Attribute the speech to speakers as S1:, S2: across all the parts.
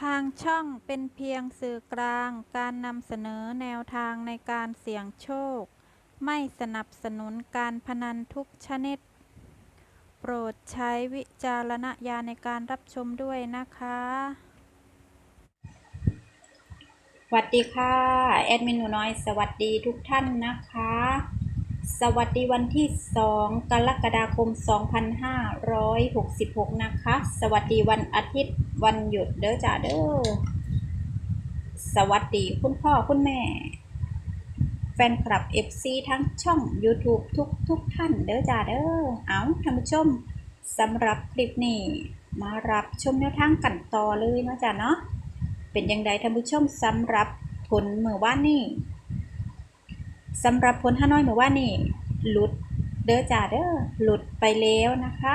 S1: ทางช่องเป็นเพียงสื่อกลางการนำเสนอแนวทางในการเสี่ยงโชค ไม่สนับสนุนการพนันทุกชนิด โปรดใช้วิจารณญาณในการรับชมด้วยนะคะ
S2: สวัสดีค่ะ แอดมินหนูน้อยสวัสดีทุกท่านนะคะ สวัสดีวันที่ 2 กรกฎาคม 2566 นะคะ สวัสดีวันอาทิตย์ วันหยุดเด้อจ้าเด้อสวัสดีคุณพ่อคุณแม่ แฟนคลับ FC ทั้งช่อง YouTube ทุกทุกท่านเด้อจ้าเด้อเอาท่านผู้ชมสำหรับคลิปนี้ มารับชมแนวทางกันต่อเลยนะจ้าเนาะเป็นยังไงท่านผู้ชมสำหรับผลเมื่อวานนี้สำหรับผลฮานอยเมื่อวานนี้หลุดเด้อจ้าเด้อหลุดไปแล้วนะคะ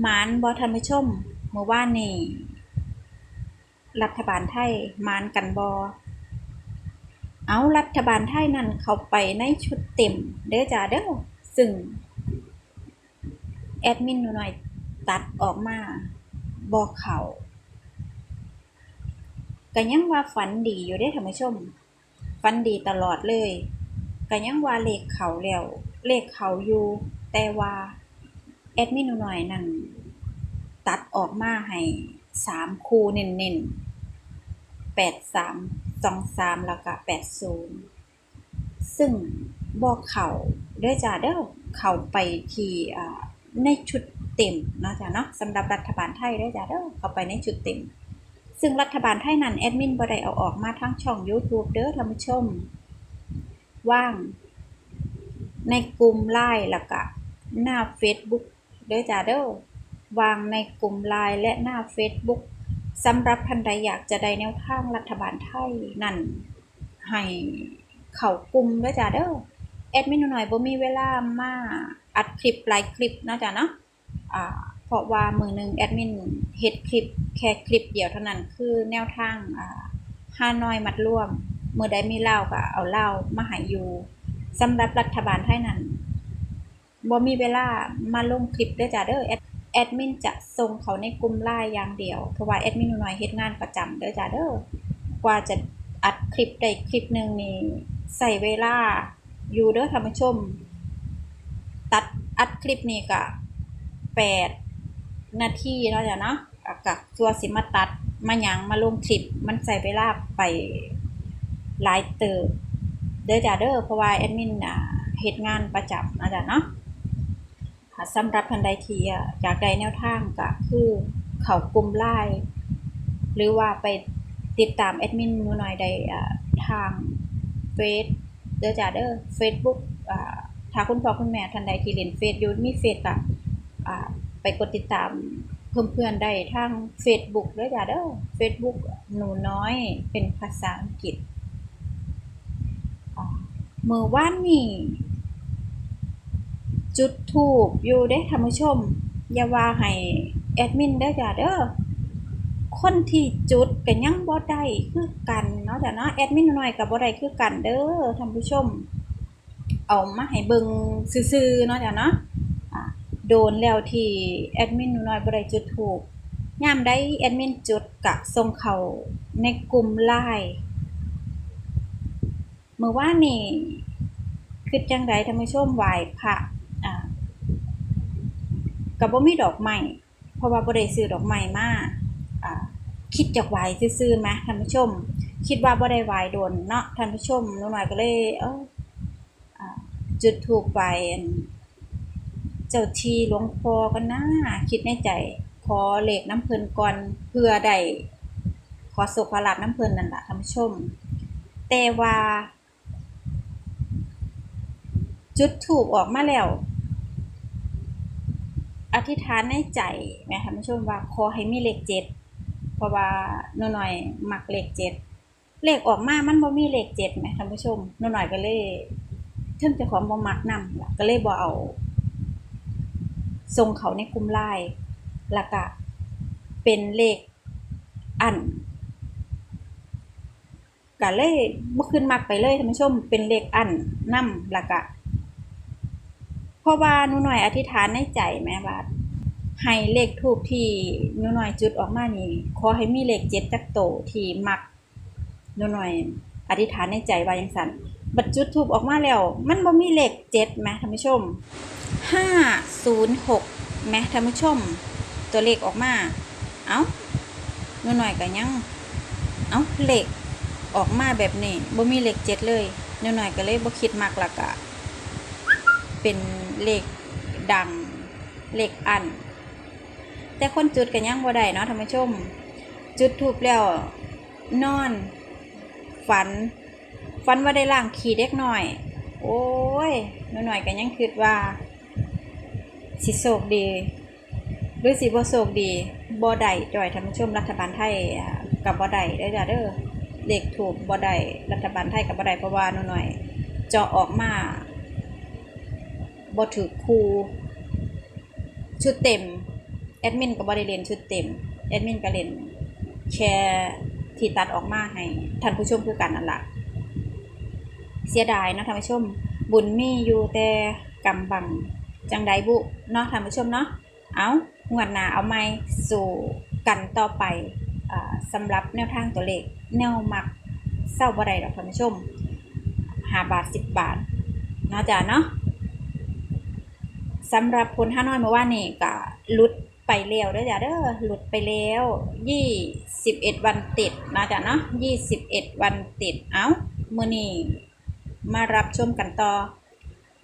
S2: หมานบอท่านผู้ชม เมื่อวานนี้รัฐบาลไทยมานกันบอเอารัฐบาลไทยนั่นเขาไปในชุดเต็ม เด้อจ้าเด้อซึ่ง แอดมินหน่อยตัดออกมาบอกเขาก็ยังว่าฝันดีอยู่ได้ท่านผู้ชม ฝันดีตลอดเลยก็ยังว่าเลขเขาแล้ว เลขเขาอยู่ แต่ว่า แอดมินหน่อยนั่น ออกมาให้สามคูเน้นๆแปดสามสองสามแล้วก็แปดศูนย์ซึ่งบอกเขาด้อจ้าเด้อเขาไปที่ในชุดเต็มเนาะจ้ะเนาะสำหรับรัฐบาลไทยด้อจ้าเด้อเขาไปในชุดเต็ม ซึ่งรัฐบาลไทยนั้นแอดมินบ่ได้เอาออกมาทั้งช่อง YouTube เด้อท่านผู้ชม ว่างในกลุ่มไลน์แล้วก็หน้า Facebook เด้อจ้าเด้อ วางในกลุ่มไลน์และหน้า Facebook สำหรับท่านใดอยากจะได้แนวทางรัฐบาลไทยนั่น ให้เขากลุ่มด้อจ้าเด้อแอดมินหน่อยบ่มีเวลามาอัดคลิปหลายคลิปนะจ้าเนาะอ่าเพราะว่ามือหนึ่งแอดมินเฮ็ดคลิปแค่คลิปเดียวเท่านั้นคือแนวทางอ่าฮานอยมัดร่วมเมื่อใดมีเล่าก็เอาเล่ามาหายอยู่สำหรับรัฐบาลไทยนั้นบ่มีเวลามาลงคลิปด้อจ้าเด้อแอด แอดมินจะส่งเขาในกลุ่มไลน์อย่างเดียวเพราะว่าแอดมินหน่อยเฮ็ดงานประจำเด้อจ้าเด้อกว่าจะอัดคลิปได้คลิปหนึ่งนี่ใส่เวลาอยู่เด้อท่านผู้ชม ตัดอัดคลิปนี่ก็แปดนาทีเนาะจ้ะเนาะกับตัวสิมาตัดมาหยังมาลงคลิปมันใส่เวลาไปหลายเติบเด้อจ้ะเด้อเพราะว่าแอดมินอะเฮ็ดงานประจำนะจ้ะเนาะ ค่ะสำหรับทันใดทีอะอยากได้แนวทางก็คือเขากลุ่มไลน์หรือว่าไปติดตามแอดมินหนูหน่อยได้อ่าทางเฟซเดอจ้ะเดอ Facebook อ่าถ้าคุณพ่อคุณแม่ท่านใดที่เล่นเฟซยูมีเฟซก็อ่าไปกดติดตามเพื่อนเพื่อนๆได้ทาง Facebook ด้วยจ้ะเด้อ Facebook หนูน้อยเป็นภาษาอังกฤษอ่าเมื่อวานนี้ จุดถูกอยู่เด้ท่านผู้ชม อย่าว่าให้แอดมินได้จ้ะเด้อคนที่จุดก็ยังบ่ได้คือกันเนาะจ้ะเนาะแอดมินหน้อยก็บ่ได้คือกันเด้อท่านผู้ชม เอามาให้เบิ่งซื่อๆเนาะจ้ะเนาะโดนแล้วที่แอดมินหนูน้อยบ่ได้จุดถูกยามได้แอดมินจุดกะส่งเขาในกลุ่มไลน์เมื่อวานนี่คือจังไดท่านผู้ชมไหว้พระ ก็บ่มีดอกไม้เพราะว่าบ่ได้ซื้อดอกไม้มาคิดจากไหว้ซื่อไหมท่านผู้ชม คิดว่าบ่ได้ไหว้โดนเนาะท่านผู้ชมหนูน้อยก็เลยเออจุดถูกไหว้อันเจ้าทีหลวงพ่อกันนะคิดในใจขอเหลขน้ำเพลินก่อนเพื่อได้ขอสุขลาบน้ำเพลินนั่นแหละท่านผู้ชม แต่ว่า จุดถูกออกมาแล้ว อธิษฐานในใจแม่ท่านผู้ชมว่าขอให้มีเลขเจ็ดเพราะว่าหนูหน่อยมักเลขเจ็ดเลขออกมามันบ่มีเลขเจ็ดแม่ท่านผู้ชมหนูหน่อยก็เลยเทิงเจ้าของบ่มักนำล่ะก็เลยบ่เอาส่งเขาในกลุ่มไลน์ล้วก็เป็นเลขอันก็เลยบ่ขึ้นมักไปเลยท่านผู้ชมเป็นเลขอันนำล้วก็เพ ราะว่าหนูหน่อยอธิษฐานในใจแม่ว่าให้เลขทูปที่หนูหน่อยจุดออกมานี่ขอให้มีเลขเจ็ดจักโตที่มักหนูหน่อยอธิษฐานในใจว่าจังซั่นบัดจุดทูปออกมาแล้ว มันบ่มีเลขเจ็ดแหมท่านผู้ชมห้าศูนย์หกแหมท่านผู้ชม ตัวเลขออกมา เอ้าหนูหน่อยก็ยัง เอ้าเลขออกมาแบบนี้บ่มีเลขเจ็ดเลยหนูหน่อยก็เลยบ่คิดมากละกะเป็น เลขดังเลขอัน แต่คนจุดกันยังบ่ได้เนาะท่านผู้ชม จุดทูบแล้วนอน ฝัน ฝันว่าได้ล่างขี่เด็กหน่อย โอ้ยหนูหน่อยกันยังคิดว่า สิโศกดี หรือสิบ่โศกดีบ่ได้จอยท่านผู้ชมรัฐบาลไทยกับบ่ได้เด้อจ้ะเด้อเลขถูกบ่ได้รัฐบาลไทยกับบ่ได้เพราะว่าหนูหน่อยเจาะออกมา บ่ถือคูชุดเต็มแอดมินก็บ่ได้เล่นชุดเต็มแอดมินก็เล่นแค่ที่ตัดออกมาให้ท่านผู้ชมคือกันนั่นละเสียดายเนาะท่านผู้ชม บุญมีอยู่แต่กำบังจังใดบุเนาะท่านผู้ชมเนาะเอางวดหน้าเอาไม้สู่กันต่อไปอ่าสำหรับแนวทางตัวเลขแนวมักเศร้าบ่ได้ดอกท่านผู้ชมห้าบาทสิบบาทเนาะจ้ะเนาะ สำหรับคนห้าน้อยเมื่อวานนี่ก็หลุดไปแล้วเด้อจ้ะเด้อหลุดไปแล้วยี่สิบเอ็ดวันติดนะจ้ะเนาะยี่สิบเอ็ดวันติดเอ้ามือนี้มารับชมกันต่อ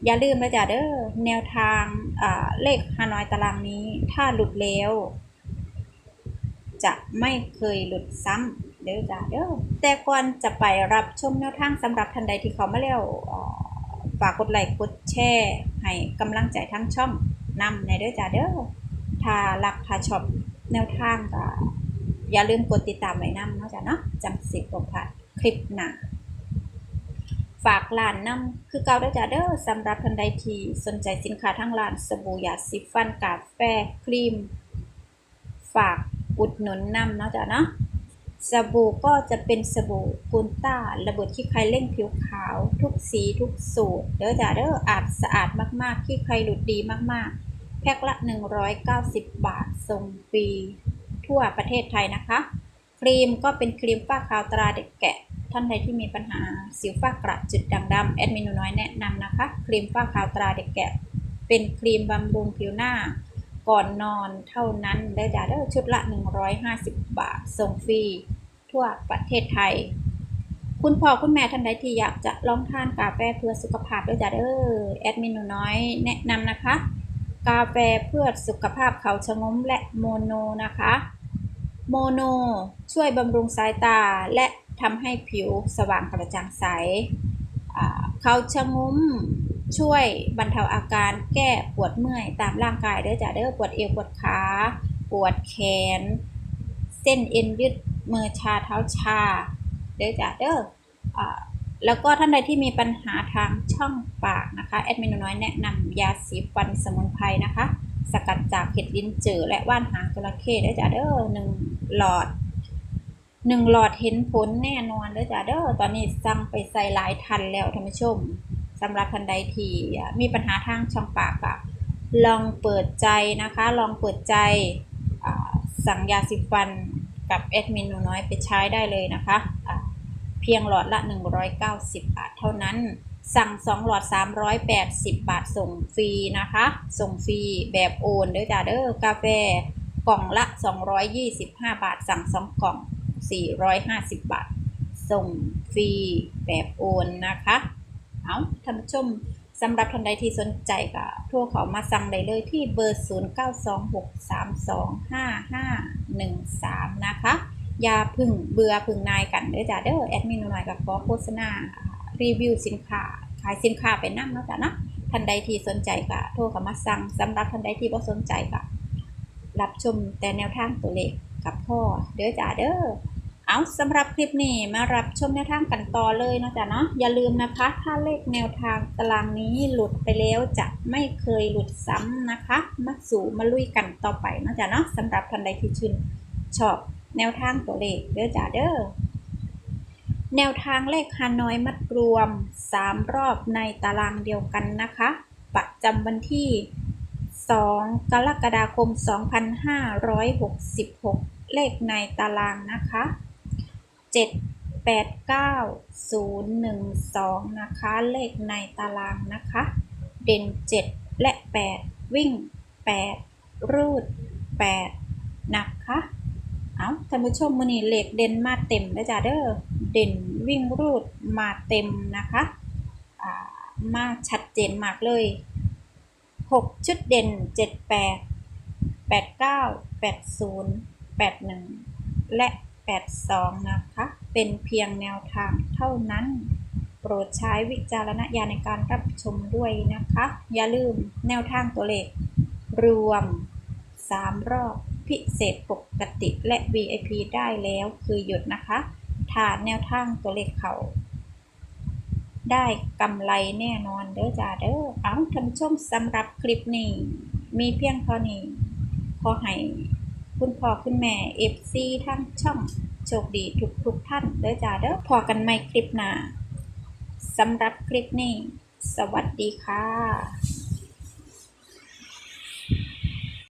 S2: อย่าลืมนะจ๊ะเด้อแนวทางอ่าเลขฮานอยตารางนี้ ถ้าหลุดแล้ว จะไม่เคยหลุดซ้ำเด้อจ้ะเด้อแต่ก่อนจะไปรับชมแนวทางสำหรับท่านใดที่เขามาแล้วอ่า ฝากกดไลค์กดแชร์ให้กำลังใจทั้งช่องนำในเด้อจ้ะเด้อถ้ารักถ้าชอบแนวทางก็อย่าลืมกดติดตามไว้นำเนาะจ้ะเนาะจังสิบ่พลาดคลิปหนาฝากร้านนำคือเก่าเด้อจ้าเด้อสำหรับท่านใดที่สนใจสินค้าทั้งร้านสบู่ยาสีฟันกาแฟครีม ฝากอุดหนุนนำเนาะจ้ะเนาะ สบู่ก็จะเป็นสบู่กูนต้า ระเบิดขี้ใครเร่งผิวขาว ทุกสีทุกสูตร เด้อจ้าเด้ออาจสะอาดมากๆขี้ใครหลุดดีมากๆ แพ็คละ 190 บาทส่งฟรีทั่วประเทศไทยนะคะ ครีมก็เป็นครีมฝ้าขาวตราเด็กแกะ ท่านใดที่มีปัญหาสิวฝ้ากระจุดด่างดำแอดมินหนูน้อยแนะนำนะคะ ครีมฝ้าขาวตราเด็กแกะ เป็นครีมบำรุงผิวหน้าก่อนนอนเท่านั้นได้จ้าเด้อชุดละ 150 บาทส่งฟรี ทั่วประเทศไทย คุณพ่อคุณแม่ท่านใดที่อยากจะลองทานกาแฟเพื่อสุขภาพด้วยจ้าเด้อแอดมินหนูน้อยแนะนำนะคะ กาแฟเพื่อสุขภาพเขาชะงมและโมโนนะคะ โมโนช่วยบำรุงสายตาและทำให้ผิวสว่างกระจ่างใสเขาชะงมช่วยบรรเทาอาการแก้ปวดเมื่อยตามร่างกายเด้อจ้ะเด้อปวดเอวปวดขา ปวดแขน เส้นเอ็นยืด มือชาเท้าชา เด้อจ้ะเด้ออแล้วก็ท่านใดที่มีปัญหาทางช่องปากนะคะแอดมินน้อยแนะนำยาสีฟันสมุนไพรนะคะ สกัดจากเห็ดลิ้นจือและว่านหางจระเข้เด้อจ้าเด้อหนึ่งหลอดหนึ่งหลอดเห็นผลแน่นอนเด้อจ้าเด้อตอนนี้สั่งไปใส่หลายทันแล้วท่านผู้ชมสำหรับท่านใดที่มีปัญหาทางช่องปากอะลองเปิดใจนะคะ ลองเปิดใจสั่งยาสีฟัน กับแอดมินหนูน้อยไปใช้ได้เลยนะคะอ่าเพียงหลอดละ 190 บาทเท่านั้น สั่ง 2 หลอด 380 บาทส่งฟรีนะคะ ส่งฟรีแบบโอนเด้อจ้าเด้อกาแฟกล่องละ 225 บาท สั่ง 2 กล่อง 450 บาท ส่งฟรีแบบโอนนะคะ เอาท่านผู้ชม สำหรับท่านใดที่สนใจก็โทรเขามาสั่งได้เลยที่เบอร์ 0926325513 นะคะ อย่าพึ่งเบื่อพึ่งนายกันเด้อจ้าเด้อแอดมินหน่อยกับขอโฆษณารีวิวสินค้า ขายสินค้าไปนั่งเนาะจ้ะเนาะท่านใดที่สนใจก็โทรเข้ามาสั่งสำหรับท่านใดที่บ่สนใจก็รับชมแต่แนวทางตัวเลขกับพ่อเด้อจ้าเด้อ เอาสำหรับคลิปนี้มารับชมแนวทางกันต่อเลยนะจ้ะเนาะอย่าลืมนะคะ ถ้าเลขแนวทางตารางนี้หลุดไปแล้วจะไม่เคยหลุดซ้ำนะคะ มาสู่มาลุยกันต่อไปนะจ้ะเนาะสำหรับท่านใดที่ชื่นชอบแนวทางตัวเลขเด้อจ้าเด้อแนวทางเลขฮานอยมัดรวม 3 รอบในตารางเดียวกันนะคะ ประจำวันที่ 2 กรกฎาคม 2566 เลขในตารางนะคะ 7 8 9 0 1 2 นะคะ เลขในตารางนะคะ เด่น 7 และ 8 วิ่ง 8 รูด 8 นะคะ เอาท่านผู้ชมมือนี้เลขเด่นมาเต็มแล้วจ้าเด้อ เด่นวิ่งรูดมาเต็มนะคะ อ่า มาชัดเจนมากเลย 6 ชุดเด่น 78 89 80 81 และ 82 นะคะ เป็นเพียงแนวทางเท่านั้น โปรดใช้วิจารณญาณในการรับชมด้วยนะคะ อย่าลืมแนวทางตัวเลข รวม 3 รอบพิเศษปกติและ VIP ได้แล้วคือหยุดนะคะถ้าแนวทางตัวเลขเขาได้กำไรแน่นอนเด้อจ้าเด้อเอาท่านชมสำหรับคลิปนี้ มีเพียงเท่านี้ขอให้ คุณพ่อคุณแม่ FC ทั้งช่องโชคดีทุกทุกท่านเด้อจ้าเด้อพอกันใหม่คลิปหน้าสำหรับคลิปนี้ สวัสดีค่ะ